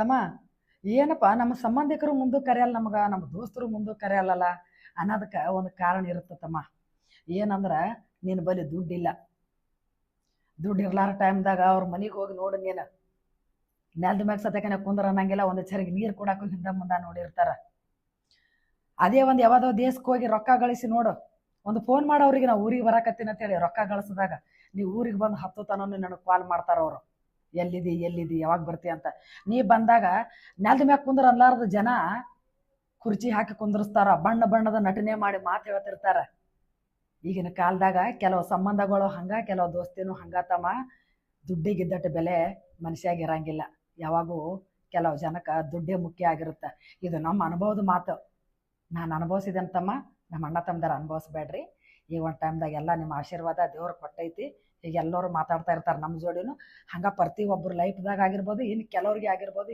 ತಮ್ಮ ಏನಪ್ಪ, ನಮ್ಮ ಸಂಬಂಧಿಕರು ಮುಂದೆ ಕರೆಯಲ್ಲ ನಮ್ಗೆ, ನಮ್ಮ ದೋಸ್ತರು ಮುಂದೆ ಕರೆಯಲ್ಲಲ್ಲ ಅನ್ನೋದಕ್ಕೆ ಒಂದು ಕಾರಣ ಇರುತ್ತೆ ತಮ್ಮ. ಏನಂದ್ರೆ ನಿನ್ನ ಬಳಿ ದುಡ್ಡಿಲ್ಲ. ದುಡ್ಡು ಇರ್ಲಾರ ಟೈಮ್ದಾಗ ಅವ್ರ ಮನೆಗೆ ಹೋಗಿ ನೋಡು ನೀನು. ನೆಲದ ಮ್ಯಾಗ ಸತ್ಯಕನ ಕುಂದ್ರ ಅನ್ನಂಗಿಲ್ಲ, ಒಂದು ಚರಿಗೆ ನೀರು ಕೊಡಕ್ಕೂ ಹಿಂದೆ ಮುಂದೆ ನೋಡಿರ್ತಾರ. ಅದೇ ಒಂದು ಯಾವ್ದೋ ದೇಶಕ್ಕೆ ಹೋಗಿ ರೊಕ್ಕ ಗಳಿಸಿ ನೋಡು. ಒಂದು ಫೋನ್ ಮಾಡೋರಿಗೆ ನಾವು ಊರಿಗೆ ಬರಾಕತ್ತೀನಿ ಅಂತೇಳಿ ರೊಕ್ಕ ಗಳಿಸಿದಾಗ ನೀವು ಊರಿಗೆ ಬಂದು ಹತ್ತು ತನೂ ನನಗೆ ಕಾಲ್ ಮಾಡ್ತಾರ ಅವರು. ಎಲ್ಲಿದಿ ಎಲ್ಲಿದಿ, ಯಾವಾಗ ಬರ್ತಿ ಅಂತ. ನೀ ಬಂದಾಗ ನೆಲದ ಮ್ಯಾಗ ಕುಂದ್ರ ಅನ್ಲಾರ್ದ ಜನ ಕುರ್ಚಿ ಹಾಕಿ ಕುಂದ್ರಸ್ತಾರ, ಬಣ್ಣ ಬಣ್ಣದ ನಟನೆ ಮಾಡಿ ಮಾತು ಹೇಳ್ತಿರ್ತಾರ. ಈಗಿನ ಕಾಲದಾಗ ಕೆಲವು ಸಂಬಂಧಗಳು ಹಂಗ, ಕೆಲವು ದೋಸ್ತಿನೂ ಹಂಗ ತಮ್ಮ. ದುಡ್ಡಿಗಿದ್ದಟ್ಟು ಬೆಲೆ ಮನುಷ್ಯಾಗ ಇರಂಗಿಲ್ಲ. ಯಾವಾಗೂ ಕೆಲವು ಜನಕ್ಕೆ ದುಡ್ಡೇ ಮುಖ್ಯ ಆಗಿರುತ್ತೆ. ಇದು ನಮ್ಮ ಅನುಭವದ ಮಾತು. ನಾನು ಅನುಭವಿಸಿದಂತಮ್ಮ ತಮ್ಮ? ನಮ್ಮ ಅಣ್ಣ ತಮ್ಮದಾರ ಅನುಭವಿಸ್ಬೇಡ್ರಿ. ಈ ಒಂದು ಟೈಮ್ದಾಗ ಎಲ್ಲ ನಿಮ್ಮ ಆಶೀರ್ವಾದ ದೇವ್ರು ಕೊಟ್ಟೈತಿ. ಈಗ ಎಲ್ಲರೂ ಮಾತಾಡ್ತಾ ಇರ್ತಾರೆ ನಮ್ಮ ಜೋಡಿನೂ. ಹಂಗೆ ಪ್ರತಿ ಒಬ್ಬರು ಲೈಫ್ದಾಗ ಆಗಿರ್ಬೋದು ಇನ್ನು ಕೆಲವ್ರಿಗೆ ಆಗಿರ್ಬೋದು